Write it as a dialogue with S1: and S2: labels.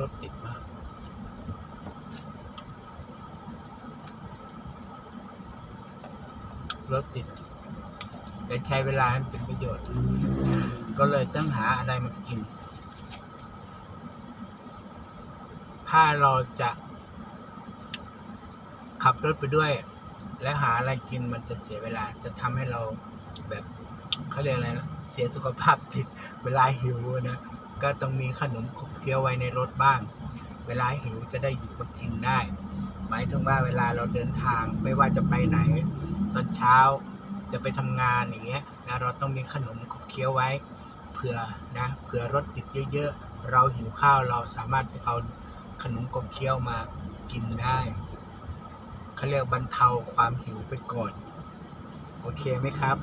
S1: รถติดมาก รถติด แต่ใช้เวลาให้เป็นประโยชน์ ก็เลยต้องหาอะไรมากิน ถ้าเราจะขับรถไปด้วย และหาอะไรกินมันจะเสียเวลาจะทำให้เราแบบเขาเรียกอะไรนะ เสียสุขภาพจิตเวลาหิวนะ ก็ต้องมีขนมขบเคี้ยวไว้ในรถบ้าง เวลาหิวจะได้หยิบมากินได้ หมายถึงว่าเวลาเราเดินทางไม่ว่าจะไปไหน ตอนเช้าจะไปทำงานอย่างเงี้ยนะเราต้องมีขนมขบเคี้ยวไว้เผื่อนะเผื่อรถติดเยอะๆ เราหิวข้าวเราสามารถจะเอาขนมขบเคี้ยวมากินได้เขาเรียกบรรเทาความหิวไปก่อน โอเคไหมครับ